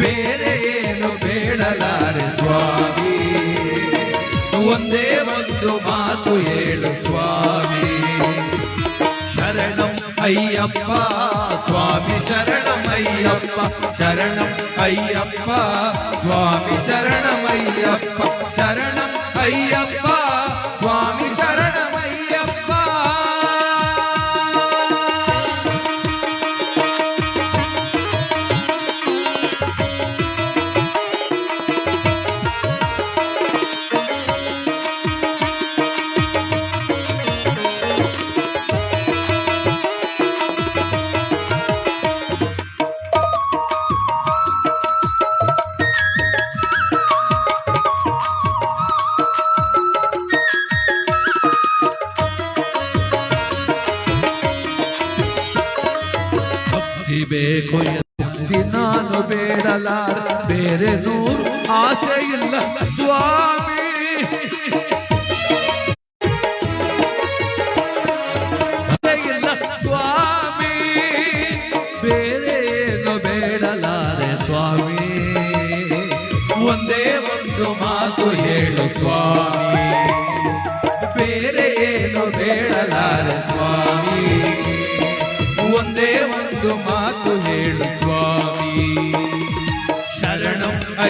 ಬೇರೆ ಏನು ಬೇಡಲಾರೆ ಸ್ವಾಮಿ? ಒಂದೇ ಒಂದು ಮಾತು ಹೇಳು ಸ್ವಾಮಿ. ಶರಣಂ ಅಯ್ಯಪ್ಪ, ಸ್ವಾಮಿ ಶರಣಂ ಅಯ್ಯಪ್ಪ ಶರಣಂ ಅಯ್ಯಪ್ಪ, ಸ್ವಾಮಿ ಶರಣಮಯ್ಯಪ್ಪ ಶರಣಂ ಅಯ್ಯಪ್ಪ ಸ್ವಾಮಿ ಬೇಡಲಾರ ಬೇರೆ ನೂರು ಆಸೆ ಇಲ್ಲ. ಸ್ವಾಮಿ. ಇಲ್ಲ. ಸ್ವಾಮಿ. ಬೇರೆ ಏನು ಬೇಡಲಾರೆ ಸ್ವಾಮಿ. ಒಂದೇ ಒಂದು ಮಾತು ಹೇಳು ಸ್ವಾಮಿ. ಬೇರೆ ಏನು ಬೇಡಲಾರೆ ಸ್ವಾಮಿ. ಒಂದೇ ಒಂದು ಮಾತು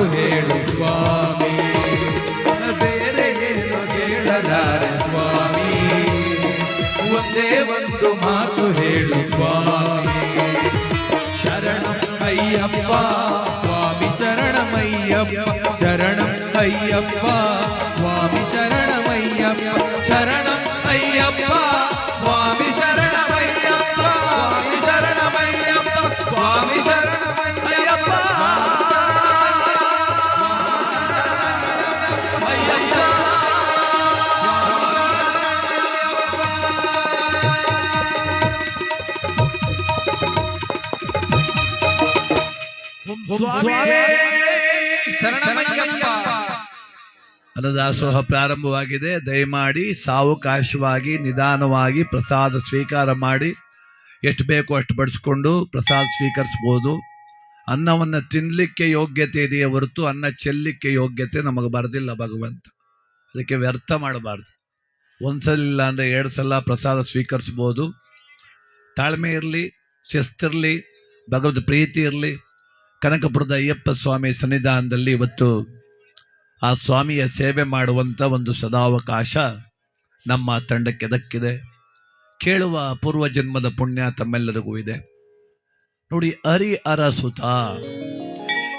ಮಾತು ಹೇಳು ಸ್ವಾಮಿ ಬೇರೆ ಏನು ಹೇಳಲಾರೆ ಸ್ವಾಮಿ ಒಂದೇ ಒಂದು ಮಾತು ಹೇಳು ಸ್ವಾಮಿ ಶರಣಂ ಅಯ್ಯಪ್ಪ ಸ್ವಾಮಿ ಶರಣಮಯ್ಯಪ್ಪ ಶರಣಂ ಅಯ್ಯಪ್ಪ ಅನ್ನದಾಸೋಹ ಪ್ರಾರಂಭವಾಗಿದೆ. ದಯಮಾಡಿ ಸಾವಕಾಶವಾಗಿ ನಿಧಾನವಾಗಿ ಪ್ರಸಾದ ಸ್ವೀಕಾರ ಮಾಡಿ ಎಷ್ಟು ಬೇಕೋ ಅಷ್ಟು ಬಡಿಸ್ಕೊಂಡು ಪ್ರಸಾದ ಸ್ವೀಕರಿಸ್ಬೋದು. ಅನ್ನವನ್ನು ತಿನ್ನಲಿಕ್ಕೆ ಯೋಗ್ಯತೆ ಇದೆಯೇ ಹೊರತು ಅನ್ನ ಚೆಲ್ಲಿಕ್ಕೆ ಯೋಗ್ಯತೆ ನಮಗೆ ಬರದಿಲ್ಲ ಭಗವಂತ. ಅದಕ್ಕೆ ವ್ಯರ್ಥ ಮಾಡಬಾರ್ದು. ಒಂದ್ಸಲ ಇಲ್ಲ ಅಂದರೆ ಎರಡು ಸಲ ಪ್ರಸಾದ ಸ್ವೀಕರಿಸ್ಬೋದು. ತಾಳ್ಮೆ ಇರಲಿ ಶಿಸ್ತಿರಲಿ ಭಗವದ್ ಪ್ರೀತಿ ಇರಲಿ. ಕನಕಪುರದ ಅಯ್ಯಪ್ಪ ಸ್ವಾಮಿ ಸನ್ನಿಧಾನದಲ್ಲಿ ಇವತ್ತು ಆ ಸ್ವಾಮಿಯ ಸೇವೆ ಮಾಡುವಂಥ ಒಂದು ಸದಾವಕಾಶ ನಮ್ಮ ತಂಡಕ್ಕೆ ದಕ್ಕಿದೆ. ಕೇಳುವ ಪೂರ್ವ ಜನ್ಮದ ಪುಣ್ಯ ತಮ್ಮೆಲ್ಲರಿಗೂ ಇದೆ. ನೋಡಿ ಅರಿ ಅರಸುತ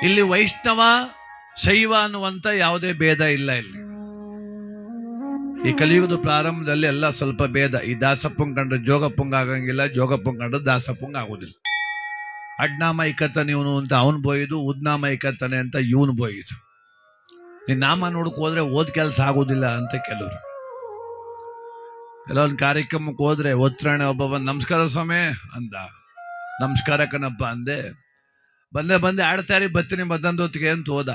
ಇಲ್ಲಿ ವೈಷ್ಣವ, ಶೈವ ಅನ್ನುವಂಥ ಯಾವುದೇ ಭೇದ ಇಲ್ಲ ಇಲ್ಲಿ. ಈ ಕಲಿಯುಗದ ಪ್ರಾರಂಭದಲ್ಲಿ ಎಲ್ಲ ಸ್ವಲ್ಪ ಭೇದ. ಈ ದಾಸಪ್ಪಂಗ್ ಕಂಡ್ರೆ ಆಗಂಗಿಲ್ಲ ಜೋಗಪ್ಪಂಗ್ ಕಂಡ್ರೆ ಆಗೋದಿಲ್ಲ. ಅಡ್ನಾಮ ಇಕ್ಕತ್ತಾನೆ ಇವನು ಅಂತ ಅವನು ಬೋಯ್ದು ಉದ್ನಾಮ ಇಕ್ಕತ್ತಾನೆ ಅಂತ ಇವನು ಬೋಯ್ದು. ನೀನ್ ನಾಮ ನೋಡಕ್ ಹೋದ್ರೆ ಓದ್ ಕೆಲಸ ಆಗೋದಿಲ್ಲ ಅಂತ ಕೆಲವರು. ಕೆಲವೊಂದು ಕಾರ್ಯಕ್ರಮಕ್ಕೆ ಹೋದ್ರೆ, ಒತ್ತರಣೆ ಒಬ್ಬ ಬಂದ್ ನಮಸ್ಕಾರ ಸ್ವಾಮಿ ಅಂದ. ನಮಸ್ಕಾರ ಕಣಪ್ಪ ಅಂದೆ. ಬಂದೆ ಬಂದೆ ಆಡ್ತಾರಿ ಬತ್ತೀನಿ ಮತ್ತೊಂದೊತ್ತಿಗೆ ಅಂತ ಹೋದ.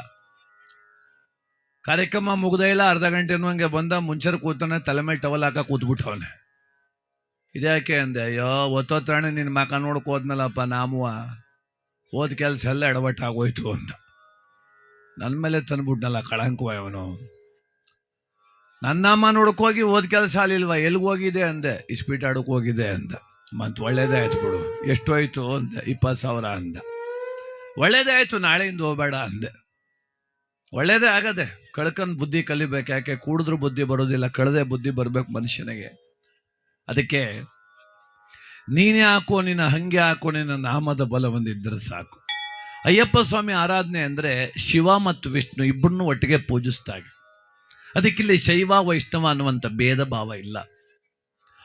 ಕಾರ್ಯಕ್ರಮ ಮುಗ್ದೇ ಇಲ್ಲ, ಅರ್ಧ ಗಂಟೆ ಹಂಗೆ ಬಂದ, ಮುಂಚರ್ ಕೂತಾನೆ ತಲೆ ಮೇಲೆ ಟವಲ್ ಹಾಕ ಕೂತ್ಬಿಟ್ಟವನೆ. ಇದ್ಯಾಕೆ ಅಂದೆ, ಅಯ್ಯೋ ಒತ್ತೊತ್ತಾಣೆ ನಿನ್ನ ಮಕ ನೋಡಕ್ ಹೋದ್ನಲ್ಲಪ್ಪ ನಾಮುವ. ಓದ್ ಕೆಲಸ ಎಲ್ಲ ಎಡವಟ್ಟಾಗೋಯ್ತು ಅಂತ. ನನ್ನ ಮೇಲೆ ತಂದ್ಬಿಟ್ನಲ್ಲ ಕಳಂಕುವ ಅವನು ನನ್ನಮ್ಮ ನೋಡ್ಕೋಗಿ ಓದ್ ಕೆಲಸ ಅಲ್ಲಿಲ್ವಾ ಎಲ್ಗ್ ಹೋಗಿದೆ? ಅಂದೆ. ಇಸ್ಪೀಟ್ ಆಡಕ್ ಹೋಗಿದೆ ಅಂದ ಮತ್ತೆ ಒಳ್ಳೇದೇ ಆಯ್ತು ಬಿಡು. ಎಷ್ಟು ಹೋಯ್ತು? ಅಂದೆ. ಇಪ್ಪತ್ತು ಸಾವಿರ ಅಂದ. ಒಳ್ಳೇದೇ ಆಯ್ತು, ನಾಳೆಯಿಂದ ಹೋಗ್ಬೇಡ ಅಂದೆ. ಒಳ್ಳೇದೇ ಆಗದೆ, ಕಳ್ಕಂದ್ ಬುದ್ಧಿ ಕಲಿಬೇಕು. ಯಾಕೆ? ಕೂಡಿದ್ರು ಬುದ್ಧಿ ಬರೋದಿಲ್ಲ, ಕಳೆದೇ ಬುದ್ಧಿ ಬರ್ಬೇಕು ಮನುಷ್ಯನಿಗೆ. ಅದಕ್ಕೆ, ನೀನೇ ಹಾಕೋ ನಿನ್ನ ಹಂಗೆ ಹಾಕೋ, ನಿನ್ನ ನಾಮದ ಬಲ ಸಾಕು. ಅಯ್ಯಪ್ಪ ಸ್ವಾಮಿ ಆರಾಧನೆ ಅಂದ್ರೆ ಶಿವ ಮತ್ತು ವಿಷ್ಣು ಇಬ್ಬರನ್ನು ಒಟ್ಟಿಗೆ ಪೂಜಿಸ್ತಾಗೆ ಅದಕ್ಕಿಲ್ಲಿ ಶೈವ, ವೈಷ್ಣವ ಅನ್ನುವಂಥ ಭೇದ ಭಾವ ಇಲ್ಲ.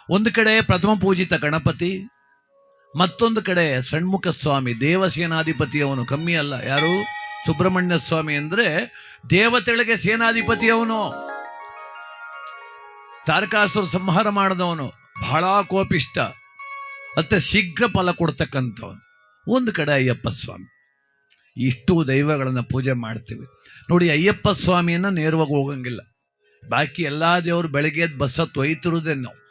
ಒಂದು ಕಡೆ ಪ್ರಥಮ ಪೂಜಿತ ಗಣಪತಿ, ಮತ್ತೊಂದು ಕಡೆ ಸಣ್ಮುಖ ಸ್ವಾಮಿ ದೇವಸೇನಾಧಿಪತಿ ಅವನು ಕಮ್ಮಿ ಅಲ್ಲ. ಯಾರು? ಸುಬ್ರಹ್ಮಣ್ಯ ಸ್ವಾಮಿ ಅಂದ್ರೆ ದೇವತೆಗಳಿಗೆ ಸೇನಾಧಿಪತಿ ಅವನು ತಾರಕಾಸುರ ಸಂಹಾರ ಮಾಡಿದವನು. ಬಹಳ ಕೋಪಿಷ್ಟ. ಅತ್ತ ಶೀಘ್ರ ಫಲ ಕೊಡ್ತಕ್ಕಂಥವನು. ಒಂದು ಕಡೆ ಅಯ್ಯಪ್ಪ ಸ್ವಾಮಿ. ಇಷ್ಟು ದೈವಗಳನ್ನು ಪೂಜೆ ಮಾಡ್ತೀವಿ. ನೋಡಿ ಅಯ್ಯಪ್ಪ ಸ್ವಾಮಿಯನ್ನು ನೇರವಾಗಿ ಹೋಗಂಗಿಲ್ಲ. ಬಾಕಿ ಎಲ್ಲ ದೇವರು ಬೆಳಗ್ಗೆ ಬಸ್ಸ ಹತ್ತು ಒಯ್ತಿರುವುದೇ ನಾವು.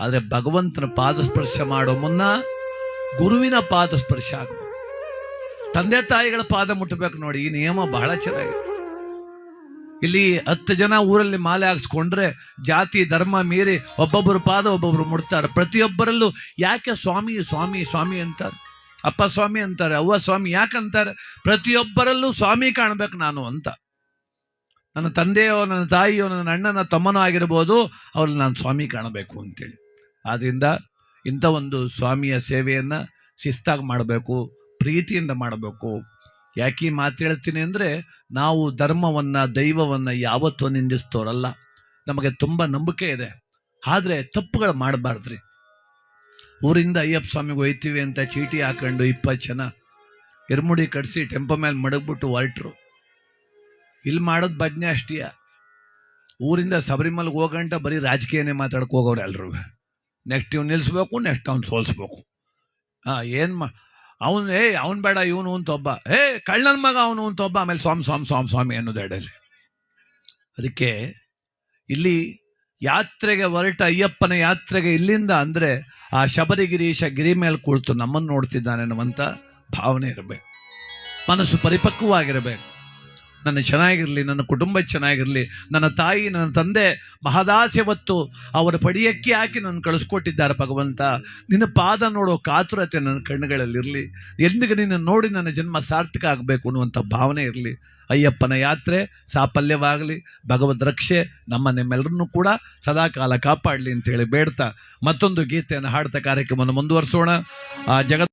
ಆದರೆ ಭಗವಂತನ ಪಾದಸ್ಪರ್ಶ ಮಾಡೋ ಮುನ್ನ ಗುರುವಿನ ಪಾದಸ್ಪರ್ಶ ಆಗಬೇಕು. ತಂದೆ ತಾಯಿಗಳ ಪಾದ ಮುಟ್ಟಬೇಕು ನೋಡಿ, ಈ ನಿಯಮ ಬಹಳ ಚೆನ್ನಾಗಿದೆ. ಇಲ್ಲಿ ಹತ್ತು ಜನ ಊರಲ್ಲಿ ಮಾಲೆ ಹಾಕ್ಸ್ಕೊಂಡ್ರೆ ಜಾತಿ, ಧರ್ಮ ಮೀರಿ ಒಬ್ಬೊಬ್ಬರು ಪಾದ, ಒಬ್ಬೊಬ್ರು ಮುಡ್ತಾರೆ. ಪ್ರತಿಯೊಬ್ಬರಲ್ಲೂ ಯಾಕೆ ಸ್ವಾಮಿ ಸ್ವಾಮಿ ಸ್ವಾಮಿ ಅಂತಾರೆ? ಅಪ್ಪ ಸ್ವಾಮಿ ಅಂತಾರೆ, ಅವ್ವ ಸ್ವಾಮಿ ಯಾಕಂತಾರೆ ಪ್ರತಿಯೊಬ್ಬರಲ್ಲೂ ಸ್ವಾಮಿ ಕಾಣ್ಬೇಕು ನಾನು ಅಂತ. ನನ್ನ ತಂದೆಯೋ, ನನ್ನ ತಾಯಿಯೋ, ನನ್ನ ಅಣ್ಣನ, ತಮ್ಮನೋ ಆಗಿರ್ಬೋದು, ಅವ್ರಲ್ಲಿ ನಾನು ಸ್ವಾಮಿ ಕಾಣಬೇಕು ಅಂತೇಳಿ. ಆದ್ದರಿಂದ ಇಂಥ ಒಂದು ಸ್ವಾಮಿಯ ಸೇವೆಯನ್ನು ಶಿಸ್ತಾಗಿ ಮಾಡಬೇಕು, ಪ್ರೀತಿಯಿಂದ ಮಾಡಬೇಕು. ಯಾಕೆ ಮಾತು ಹೇಳ್ತೀನಿ ಅಂದರೆ ನಾವು ಧರ್ಮವನ್ನ, ದೈವವನ್ನ ಯಾವತ್ತೂ ನಿಂದಿಸ್ತೋರಲ್ಲ ನಮಗೆ ತುಂಬ ನಂಬಿಕೆ ಇದೆ. ಆದರೆ ತಪ್ಪುಗಳು ಮಾಡಬಾರ್ದ್ರಿ. ಊರಿಂದ ಅಯ್ಯಪ್ಪ ಸ್ವಾಮಿಗೆ ಹೋಯ್ತೀವಿ ಅಂತ ಚೀಟಿ ಹಾಕೊಂಡು ಇಪ್ಪತ್ತು ಜನ. ಎರ್ಮುಡಿ ಕಟ್ಸಿ ಟೆಂಪೋ ಮೇಲೆ ಮಡಗ್ಬಿಟ್ಟು ಹೊರಟ್ರು. ಇಲ್ಲಿ ಮಾಡೋದು ಭಜ್ನೆ ಅಷ್ಟೀಯ? ಊರಿಂದ ಶಬರಿಮಲೆಗೆ ಹೋಗಂಟ ಬರೀ ರಾಜಕೀಯನೇ ಮಾತಾಡಕ್ಕೆ ಹೋಗೋರು ನೆಕ್ಸ್ಟ್ ಇವ್ನು ನಿಲ್ಲಿಸ್ಬೇಕು ನೆಕ್ಸ್ಟ್ ಅವ್ನು ಸೋಲಿಸ್ಬೇಕು. ಹಾಂ ಏನು ಮಾ ಅವನು, ಏ, ಅವನ್ ಬೇಡ, ಇವನು ಅಂತ ಒಬ್ಬ. ಏ, ಕಳ್ಳನ ಮಗ ಅವನು ಅಂತ ಒಬ್ಬ. ಆಮೇಲೆ ಸ್ವಾಮಿ ಸ್ವಾಮಿ ಸ್ವಾಮಿ ಸ್ವಾಮಿ ಅನ್ನೋದು ಎಡಲಿ ಅದಕ್ಕೆ ಇಲ್ಲಿ ಯಾತ್ರೆಗೆ ಹೊರಟ ಅಯ್ಯಪ್ಪನ ಯಾತ್ರೆಗೆ ಇಲ್ಲಿಂದ ಅಂದ್ರೆ ಆ ಶಬರಿಗಿರೀಶ ಗಿರಿ ಮೇಲೆ ಕುಳಿತು ನಮ್ಮನ್ನು ನೋಡ್ತಿದ್ದಾನೆ ಅನ್ನುವಂಥ ಭಾವನೆ ಇರಬೇಕು. ಮನಸ್ಸು ಪರಿಪಕ್ವವಾಗಿರಬೇಕು. ನನ್ನ ಚೆನ್ನಾಗಿರಲಿ, ನನ್ನ ಕುಟುಂಬ ಚೆನ್ನಾಗಿರಲಿ, ನನ್ನ ತಾಯಿ, ನನ್ನ ತಂದೆ ಮಹದಾಸೆ ಹೊತ್ತು ಅವರ ಪಡಿಯಕ್ಕೆ ಹಾಕಿ ನನ್ನ ಕಳಿಸ್ಕೊಟ್ಟಿದ್ದಾರೆ ಭಗವಂತ. ನಿನ್ನ ಪಾದ ನೋಡೋ ಕಾತುರತೆ ನನ್ನ ಕಣ್ಣುಗಳಲ್ಲಿರಲಿ. ಎಂದಿಗೆ ನಿನ್ನ ನೋಡಿ ನನ್ನ ಜನ್ಮ ಸಾರ್ಥಕ ಆಗಬೇಕು ಅನ್ನುವಂಥ ಭಾವನೆ ಇರಲಿ. ಅಯ್ಯಪ್ಪನ ಯಾತ್ರೆ ಸಾಫಲ್ಯವಾಗಲಿ, ಭಗವದ್ ರಕ್ಷೆ ನಮ್ಮ ನಿಮ್ಮೆಲ್ಲರನ್ನೂ ಕೂಡ ಸದಾಕಾಲ ಕಾಪಾಡಲಿ ಅಂತೇಳಿ ಬೇಡ್ತಾ ಮತ್ತೊಂದು ಗೀತೆಯನ್ನು ಹಾಡ್ತಾ ಕಾರ್ಯಕ್ರಮವನ್ನು ಮುಂದುವರಿಸೋಣ. ಆ ಜಗತ್